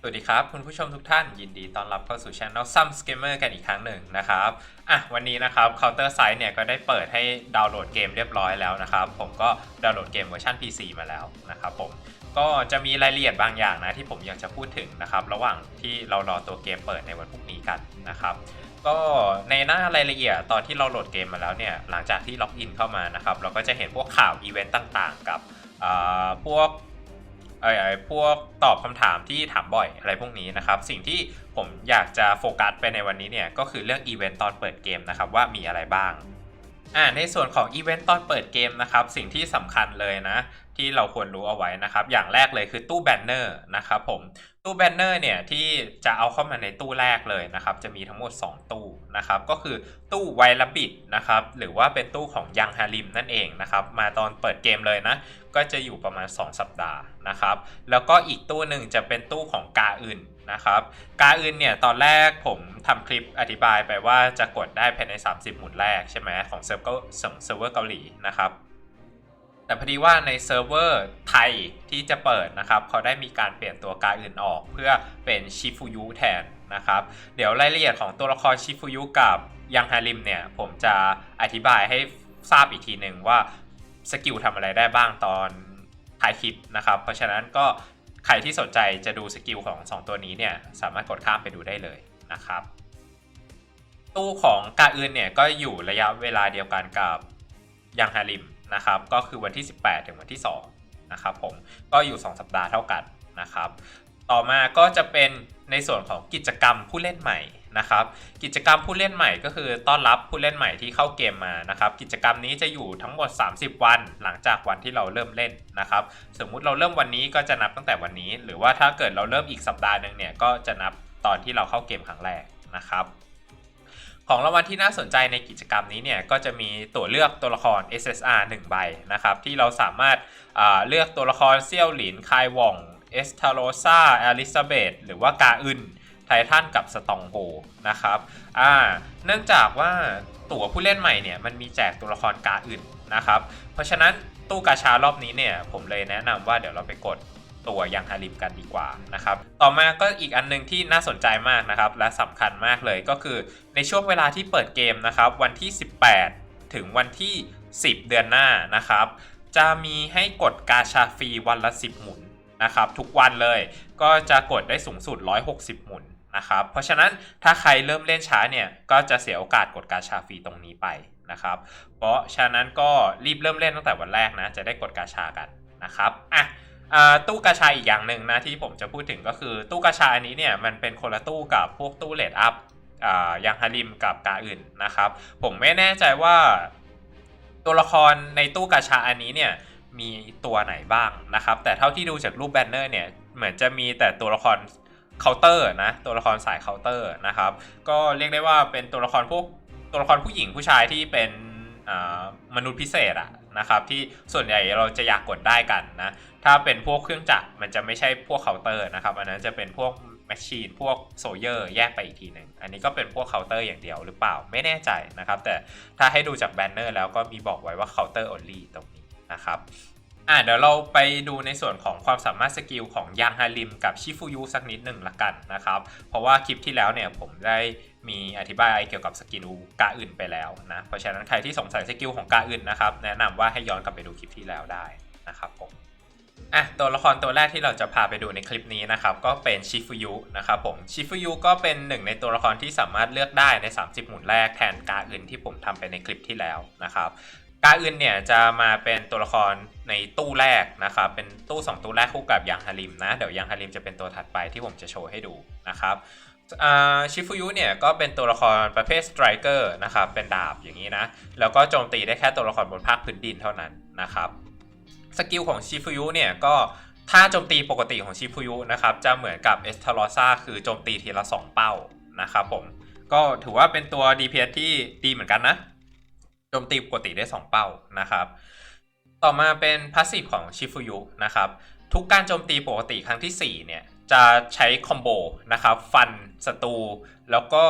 สวัสดีครับ คุณผู้ชมทุกท่านยินดีต้อนรับเข้าสู่ช่อง Some Scammer กันอีกครั้งหนึ่งนะครับอะวันนี้นะครับ Counter Site เนี่ยก็ได้เปิดให้ดาวน์โหลดเกมเรียบร้อยแล้วนะครับ ผมก็ดาวน์โหลดเกมเวอร์ชัน PC มาแล้วนะครับผมก็จะมีรายละเอียดบางอย่างนะที่ผมอยากจะพูดถึงนะครับ ระหว่างที่เรารอตัวเกมเปิดในวันพรุ่งนี้กันนะครับก็ในหน้ารายละเอียดตอนที่เราโหลดเกมมาแล้วเนี่ยหลังจากที่ล็อกอินเข้ามานะครับเราก็จะเห็นพวกข่าวอีเวนต์ต่างๆ กับอ่าพวก เอ่อพวกตอบคำถามที่ถามบ่อยอะไรพวกนี้นะครับ สิ่งที่ผมอยากจะโฟกัสไปในวันนี้เนี่ยก็คือเรื่องอีเวนต์ตอนเปิดเกมนะครับว่ามีอะไรบ้างอ่าในส่วนของอีเวนต์ตอนเปิดเกมนะครับ สิ่งที่สำคัญเลยนะ ที่เราควรรู้เอาไว้นะครับ อย่างแรกเลยคือตู้แบนเนอร์นะครับผมตู้แบนเนอร์เนี่ยที่จะเอาเข้ามาในตู้แรกเลยนะครับ จะมีทั้งหมด 2 ตู้นะครับ ก็คือตู้ไวลบิดนะครับ หรือว่าเป็นตู้ของยังฮาริมนั่นเองนะครับ มาตอนเปิดเกมเลยนะ ก็จะอยู่ประมาณ 2 สัปดาห์ นะครับ แล้วก็อีกตู้หนึ่งจะเป็นตู้ของกาอื่นนะครับกาอื่นเนี่ยตอนแรกผมทำคลิปอธิบายไปว่าจะกดได้ภายใน 30 หมุนแรกใช่ไหมของเซิร์ฟเวอร์เซิร์ฟเวอร์เกาหลีนะครับแต่พอดีว่าในเซิร์ฟเวอร์ไทยที่จะเปิดนะครับเขาได้มีการเปลี่ยนตัวกาอื่นออกเพื่อเป็นชิฟูยุแทนนะครับเดี๋ยวรายละเอียดของตัวละครชิฟูยุกับยังฮาริมเนี่ยผมจะอธิบายให้ทราบอีกทีหนึ่งว่าสกิลทำอะไรได้บ้างตอน ท้ายคลิปนะครับ เพราะฉะนั้นก็ใครที่สนใจจะดูสกิลของ 2 ตัวนี้เนี่ยสามารถกดข้ามไปดูได้เลยนะครับ ตู้ของกาอื่นเนี่ยก็อยู่ระยะเวลาเดียวกันกับยังฮาริมนะครับ ก็คือวันที่ 18 ถึงวันที่2นะครับผมก็อยู่ 2 สัปดาห์เท่ากันนะครับ ต่อมาก็จะเป็นในส่วนของกิจกรรมผู้เล่นใหม่ นะครับ กิจกรรมผู้เล่นใหม่ก็คือต้อนรับผู้เล่นใหม่ที่เข้าเกมมานะครับ กิจกรรมนี้จะอยู่ทั้งหมด 30 วัน หลังจากวันที่เราเริ่มเล่นนะครับ สมมุติเราเริ่มวันนี้ก็จะนับตั้งแต่วันนี้ หรือว่าถ้าเกิดเราเริ่มอีกสัปดาห์หนึ่งเนี่ยก็จะนับตอนที่เราเข้าเกมครั้งแรกนะครับของรางวัลที่น่าสนใจในกิจกรรมนี้เนี่ยก็จะมีตัวเลือกตัวละคร SSR 1 ใบนะครับที่เราสามารถเลือกตัวละครเซี่ยวหลินคายว่องเอสทาโรซาอลิซาเบธหรือว่ากาอึน ไททันกับสตองโฮนะครับอ่าเนื่องจากว่าตั๋วผู้เล่นใหม่เนี่ยมันมีแจกตัวละครกาอึนนะครับ เพราะฉะนั้นตู้กาชารอบนี้เนี่ยผมเลยแนะนำว่าเดี๋ยวเราไปกดตัวยังฮาริมกันดีกว่านะครับ ต่อมาก็อีกอันหนึงที่น่าสนใจมากนะครับ และสำคัญมากเลยก็คือในช่วงเวลาที่เปิดเกมนะครับ วันที่ 18 ถึงวันที่ 10 เดือนหน้านะครับ จะมีให้กดกาชาฟรีวันละ 10 หมุนนะครับ ทุกวันเลยก็จะกดได้สูงสุด 160 หมุน นะครับ เพราะฉะนั้นถ้าใครเริ่มเล่นช้าเนี่ยก็จะเสียโอกาสกดกาชาฟรีตรงนี้ไปนะครับ เพราะฉะนั้นก็รีบเริ่มเล่นตั้งแต่วันแรกนะจะได้กดกาชากันนะครับอะตู้กาชาอีกอย่างหนึ่งนะที่ผมจะพูดถึงก็คือตู้กาชาอันนี้เนี่ยมันเป็นคนละตู้กับพวกตู้เลดอัพยังฮาริมกับกาอื่นนะครับ ผมไม่แน่ใจว่าตัวละครในตู้กาชาอันนี้เนี่ยมีตัวไหนบ้างนะครับ แต่เท่าที่ดูจากรูปแบนเนอร์เนี่ยเหมือนจะมีแต่ตัวละคร เคาน์เตอร์นะตัวละครสายเคาน์เตอร์นะครับ ก็เรียกได้ว่าเป็นตัวละครพวกตัวละครผู้หญิงผู้ชายที่เป็นมนุษย์พิเศษอะนะครับที่ส่วนใหญ่เราจะอยากกดได้กันนะถ้าเป็นพวกเครื่องจักรมันจะไม่ใช่พวกเคาน์เตอร์นะครับอันนั้นจะเป็นพวกแมชชีนพวกโซเยอร์แยกไปอีกทีหนึ่งอันนี้ก็เป็นพวกเคาน์เตอร์อย่างเดียวหรือเปล่าไม่แน่ใจนะครับ แต่ถ้าให้ดูจากแบนเนอร์แล้วก็มีบอกไว้ว่าเคาน์เตอร์ออนลี่ตรงนี้นะครับ อะเดี๋ยวเราไปดูในส่วนของความสามารถสกิลของยังฮาริมกับชิฟูยุสักนิดหนึ่งละกันนะครับ เพราะว่าคลิปที่แล้วเนี่ยผมได้มีอธิบายเกี่ยวกับสกิลกาอื่นไปแล้วนะ เพราะฉะนั้นใครที่สงสัยสกิลของกาอื่นนะครับ แนะนำว่าให้ย้อนกลับไปดูคลิปที่แล้วได้นะครับผมอะตัวละครตัวแรกที่เราจะพาไปดูในคลิปนี้นะครับก็เป็นชิฟูยุนะครับผมชิฟูยุก็เป็นหนึ่งในตัวละครที่สามารถเลือกได้ใน 30 หมุนแรกแทนกาอื่นที่ผมทำไปในคลิปที่แล้วนะครับ กาอื่นเนี่ยจะมาเป็นตัวละครในตู้แรกนะครับ เป็นตู้ 2 ตู้แรกคู่กับยังฮาริมนะ เดี๋ยวยังฮาริมจะเป็นตัวถัดไปที่ผมจะโชว์ให้ดูนะครับชิฟูยุเนี่ยก็เป็นตัวละครประเภทสไตรเกอร์นะครับ เป็นดาบอย่างนี้นะ แล้วก็โจมตีได้แค่ตัวละครบนภาคพื้นดินเท่านั้นนะครับสกิลของชิฟูยุเนี่ยก็ถ้าโจมตีปกติของชิฟูยุนะครับจะเหมือนกับเอสทาร์ซาคือโจมตีทีละ 2 เป้านะครับผมก็ถือว่าเป็นตัว DPS ที่ดีเหมือนกันนะ โจมตีปกติได้ 2 เป้านะครับ ต่อมาเป็นพาสซีฟของชิฟูยุนะครับ ทุกการโจมตีปกติครั้งที่4เนี่ยจะใช้คอมโบนะครับฟันศัตรูแล้วก็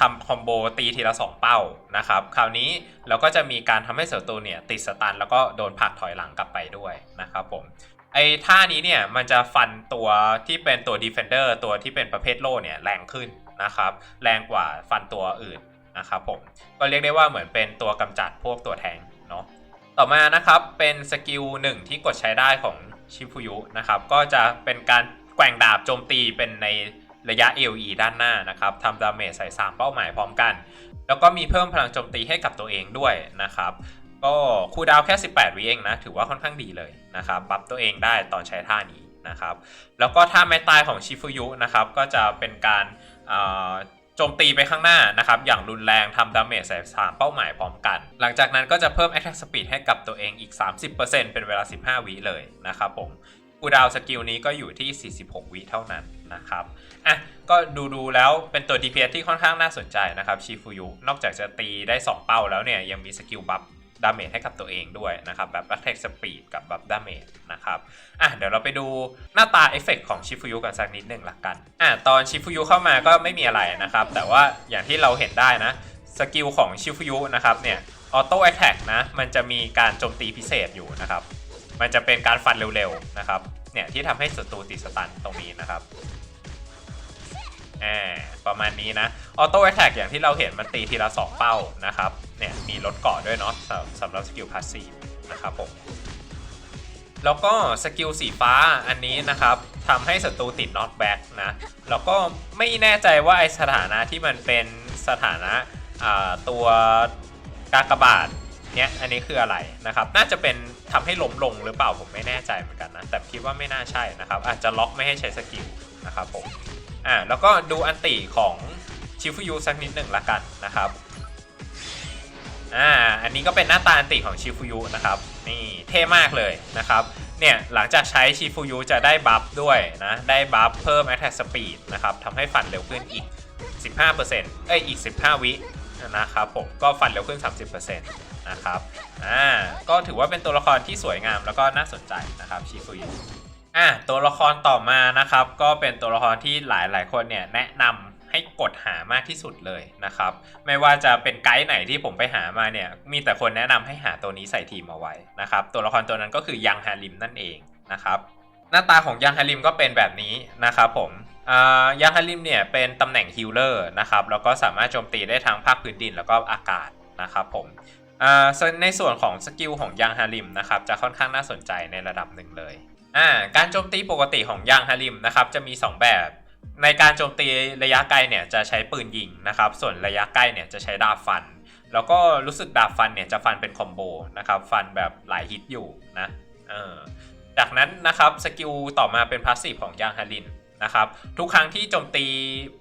ทำคอมโบตีทีละ 2 เป้านะครับ คราวนี้เราก็จะมีการทำให้ศัตรูเนี่ยติดสตันแล้วก็โดนผลักถอยหลังกลับไปด้วยนะครับผมไอ้ท่านี้เนี่ยมันจะฟันตัวที่เป็นตัว Defender ตัวที่เป็นประเภทโล่เนี่ยแรงขึ้นนะครับ แรงกว่าฟันตัวอื่น นะครับผมก็เรียกได้ว่าเหมือนเป็นตัวกำจัดพวกตัวแทงเนาะต่อมานะครับเป็นสกิลหนึ่งที่กดใช้ได้ของชิฟุยุนะครับก็จะเป็นการแกว่งดาบโจมตีเป็นในระยะ AOE ด้านหน้านะครับทำดาเมจใส่ 3 เป้าหมายพร้อมกัน แล้วก็มีเพิ่มพลังโจมตีให้กับตัวเองด้วยนะครับ ก็คูดาวแค่ 18 วิเองนะ ถือว่าค่อนข้างดีเลยนะครับบัฟตัวเองได้ตอนใช้ท่านี้นะครับ แล้วก็ท่าไม้ตายของชิฟุยุนะครับ ก็จะเป็นการ โจมตีไปข้างหน้านะครับ อย่างรุนแรงทำดาเมจใส่สามเป้าหมายพร้อมกัน หลังจากนั้นก็จะเพิ่ม attack speed ให้กับตัวเองอีก 30%เป็นเวลา 15 วิเลยนะครับผมคูลดาวสกิลนี้ก็อยู่ที่ 46 วิเท่านั้นนะครับอะก็ดูดูๆแล้วเป็นตัว DPS ที่ค่อนข้างน่าสนใจนะครับชิฟุยุนอกจากจะตีได้ 2 เป้าแล้วเนี่ยยังมีสกิลบัฟ ดาเมจให้กับตัวเองด้วยนะครับ แบบ attack speed กับแบัฟดาเมจนะครับ อะเดี๋ยวเราไปดูหน้าตาเอฟเฟกของชิฟุยุกันสักนิดหนึ่งละกัน อะตอนชิฟุยุเข้ามาก็ไม่มีอะไรนะครับ แต่ว่าอย่างที่เราเห็นได้นะ สกิลของชิฟุยุนะครับเนี่ยออโต้แอ t แทกนะ มันจะมีการโจมตีพิเศษอยู่นะครับ มันจะเป็นการฟันเร็วๆนะครับ เนี่ยที่ทำให้ศัตรูติดสตันตรงนี้นะครับ อ่าประมาณนี้นะออโต้แอ t แทกอย่างที่เราเห็นมันตีทีละ 2 เป้านะครับเนี่ยมีลดเกาะด้วยเนาะสำหรับสกิลพาสซีฟนะครับผมแล้วก็สกิลสีฟ้าอันนี้นะครับทำให้ศัตรูติดน็อตแบ็กนะ แล้วก็ไม่แน่ใจว่าไอสถานะที่มันเป็นสถานะตัวกากบาทเนี่ยอันนี้คืออะไรนะครับ น่าจะเป็นทำให้ล้มลงหรือเปล่าผมไม่แน่ใจเหมือนกันนะ แต่คิดว่าไม่น่าใช่นะครับ อาจจะล็อกไม่ให้ใช้สกิลนะครับผม อ่าแล้วก็ดูอันติของชิฟุยุสักนิดหนึ่งละกันนะครับอ่าอันนี้ก็เป็นหน้าตาอันติของชิฟุยุนะครับนี่เท่มากเลยนะครับเนี่ยหลังจากใช้ชิฟุยุจะได้บัฟด้วยนะได้บัฟเพิ่ม attack speed นะครับทำให้ฟันเร็วขึ้นอีก 15%เอ้ยอีก 15 วินะครับผมก็ฟันเร็วขึ้น 30%นะครับอ่าก็ถือว่าเป็นตัวละครที่สวยงามแล้วก็น่าสนใจนะครับชิฟุยุ อะตัวละครต่อมานะครับ ก็เป็นตัวละครที่หลายหลายๆคนเนี่ยแนะนำให้กดหามากที่สุดเลยนะครับ ไม่ว่าจะเป็นไกด์ไหนที่ผมไปหามาเนี่ย มีแต่คนแนะนำให้หาตัวนี้ใส่ทีมเอาไว้นะครับ ตัวละครตัวนั้นก็คือยังฮาริมนั่นเองนะครับ หน้าตาของยังฮาริมก็เป็นแบบนี้นะครับผมยังฮาริมเนี่ยเป็นตำแหน่งฮิลเลอร์นะครับ แล้วก็สามารถโจมตีได้ทั้งภาคพื้นดินแล้วก็อากาศนะครับผมในส่วนของสกิลของยังฮาริมนะครับ จะค่อนข้างน่าสนใจในระดับหนึ่งเลย อ่าการโจมตีปกติของยางฮาริมนะครับจะมี 2 แบบ ในการโจมตีระยะไกลเนี่ยจะใช้ปืนยิงนะครับ ส่วนระยะใกล้เนี่ยจะใช้ดาบฟัน แล้วก็รู้สึกดาบฟันเนี่ยจะฟันเป็นคอมโบนะครับฟันแบบหลายฮิตอยู่นะเออจากนั้นนะครับสกิลต่อมาเป็นพาสซีฟของยางฮารินนะครับทุกครั้งที่โจมตี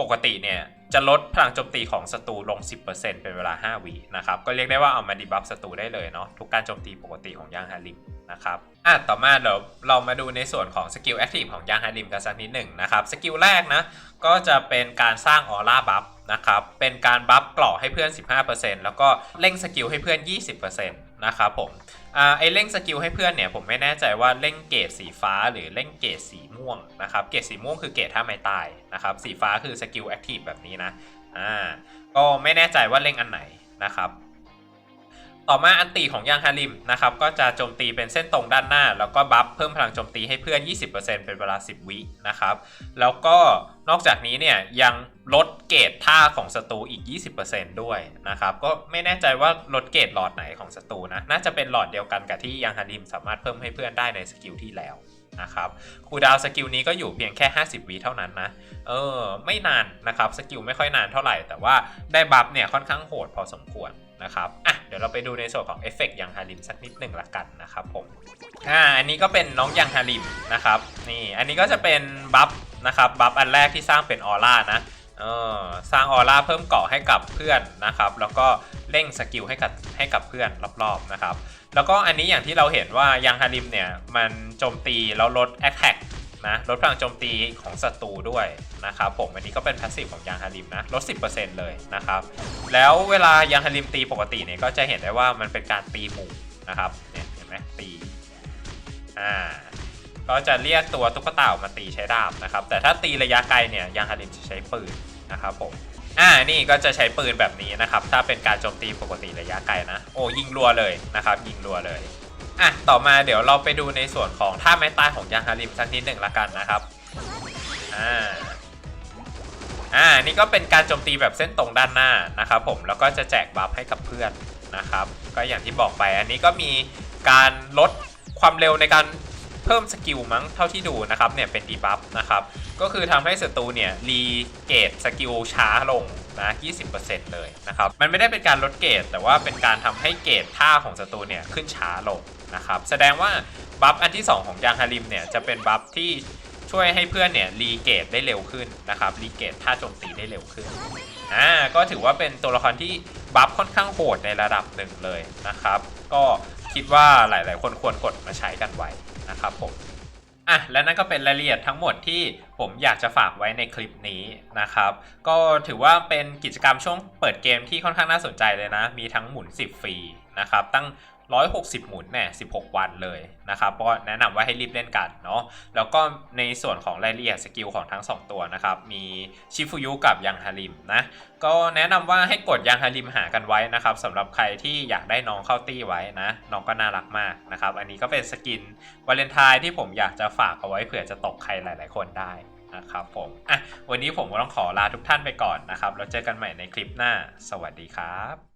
ปกติเนี่ย จะลดพลังโจมตีของศัตรูลง 10%เป็นเวลา 5วินะครับ ก็เรียกได้ว่าเอามาดีบัฟศัตรูได้เลยเนาะทุกการโจมตีปกติของยางฮาริมนะครับอะต่อมาเดี๋ยวเรามาดูในส่วนของสกิลแอคทีฟของยางฮาริมกันสักนิดหนึ่งนะครับสกิลแรกนะก็จะเป็นการสร้างออร่าบัฟนะครับเป็นการบัฟเกราะให้เพื่อน 15%แล้วก็เร่งสกิลให้เพื่อน 20%นะครับผม อ่าไอเร่งสกิลให้เพื่อนเนี่ยผมไม่แน่ใจว่าเร่งเกรดสีฟ้าหรือเร่งเกรดสีม่วงนะครับเกรดสีม่วงคือเกรดท่าไม้ตายนะครับสีฟ้าคือสกิลแอคทีฟแบบนี้นะอ่าก็ไม่แน่ใจว่าเร่งอันไหนนะครับต่อมาอันตีของยางฮาริมนะครับก็จะโจมตีเป็นเส้นตรงด้านหน้า แล้วก็บัฟเพิ่มพลังโจมตีให้เพื่อน 20%เป็นเวลา 10 วินะครับแล้วก็นอกจากนี้เนี่ยยังลดเกรดท่าของศัตรูอีก 20%ด้วยนะครับก็ไม่แน่ใจว่าลดเกรดหลอดไหน ของศัตรูนะ น่าจะเป็นหลอดเดียวกันกับที่ยางฮาริมสามารถเพิ่มให้เพื่อนได้ในสกิลที่แล้วนะครับคูดาวสกิลนี้ก็อยู่เพียงแค่ 50วิเท่านั้นนะ เออ ไม่นานนะครับ สกิลไม่ค่อยนานเท่าไหร่ แต่ว่าได้บัฟเนี่ยค่อนข้างโหดพอสมควรนะครับ อะ เดี๋ยวเราไปดูในส่วนของเอฟเฟกต์ยังฮาริมสักนิดหนึ่งละกันนะครับผม อ่า อันนี้ก็เป็นน้องยังฮาริมนะครับ นี่ อันนี้ก็จะเป็นบัฟนะครับ บัฟอันแรกที่สร้างเป็นออร่านะ เออสร้างออร่าเพิ่มเกาะให้กับเพื่อนนะครับ แล้วก็เร่งสกิลให้กับให้กับเพื่อนรอบๆนะครับ แล้วก็อันนี้อย่างที่เราเห็นว่ายังฮาริมเนี่ย มันโจมตีแล้วลดแอคแท็กนะลดพลังโจมตีของศัตรูด้วยนะครับผมอันนี้ก็เป็นพาสซีฟของยางฮาริมนะลด 10%เลยนะครับ แล้วเวลายางฮาริมตีปกติเนี่ยก็จะเห็นได้ว่ามันเป็นการตีหมู่นะครับเนี่ยเห็นไหมตีอ่าก็จะเรียกตัวตุ๊กตาออกมาตีใช้ดาบนะครับ แต่ถ้าตีระยะไกลเนี่ยยางฮาริมจะใช้ปืน นะครับผมอ่านี่ก็จะใช้ปืนแบบนี้นะครับ ถ้าเป็นการโจมตีปกติระยะไกลนะ โอ้ยิงรัวเลยนะครับ ยิงรัวเลยอะต่อมาเดี๋ยวเราไปดูในส่วนของท่าไม้ตายของยังฮาริมสักนิดหนึ่งละกันนะครับอ่าอ่านี่ก็เป็นการโจมตีแบบเส้นตรงด้านหน้านะครับ ผมแล้วก็จะแจกบัฟให้กับเพื่อนนะครับ ก็อย่างที่บอกไปอันนี้ก็มีการลดความเร็วในการ พิ่มสกิลมั้งเท่าที่ดูนะครับเนี่ยเป็นดีบัฟนะครับก็คือทำให้ศัตรูเนี่ยรีเกตสกิลช้าลงนะ20%เลยนะครับมันไม่ได้เป็นการลดเกตแต่ว่าเป็นการทำให้เกตท่าของศัตรูเนี่ยขึ้นช้าลงนะครับแสดงว่าบัฟอันที่ 2 ของยางฮาริมเนี่ยจะเป็นบัฟที่ช่วยให้เพื่อนเนี่ยรีเกตได้เร็วขึ้นนะครับรีเกตท่าโจมตีได้เร็วขึ้นอ่าก็ถือว่าเป็นตัวละครที่บัฟค่อนข้างโหดในระดับหนึ่งเลยนะครับ ก็คิดว่าหลาย ๆ คนควรกดมาใช้กันไว้ นะครับผมอะและนั่นก็เป็นรายละเอียดทั้งหมดที่ผมอยากจะฝากไว้ในคลิปนี้นะครับ ก็ถือว่าเป็นกิจกรรมช่วงเปิดเกมที่ค่อนข้างน่าสนใจเลยนะ มีทั้งหมุน 10 ฟรีนะครับ ตั้ง 160 หมุนเนี่ย16 วันเลยนะครับก็แนะนำว่าให้รีบเล่นกันเนาะแล้วก็ในส่วนของรายละเอียดสกิลของทั้ง 2 ตัวนะครับ มีชิฟุยุกับยังฮาริมนะก็แนะนำว่าให้กดยังฮาริมหากันไว้นะครับสำหรับใครที่อยากได้น้องเข้าตี้ไว้นะ น้องก็น่ารักมากนะครับอันนี้ก็เป็นสกินวาเลนไทน์ที่ผมอยากจะฝากเอาไว้เผื่อจะตกใครหลาย ๆ คนได้นะครับผมอะวันนี้ผมก็ต้องขอลาทุกท่านไปก่อนนะครับ แล้วเจอกันใหม่ในคลิปหน้า สวัสดีครับ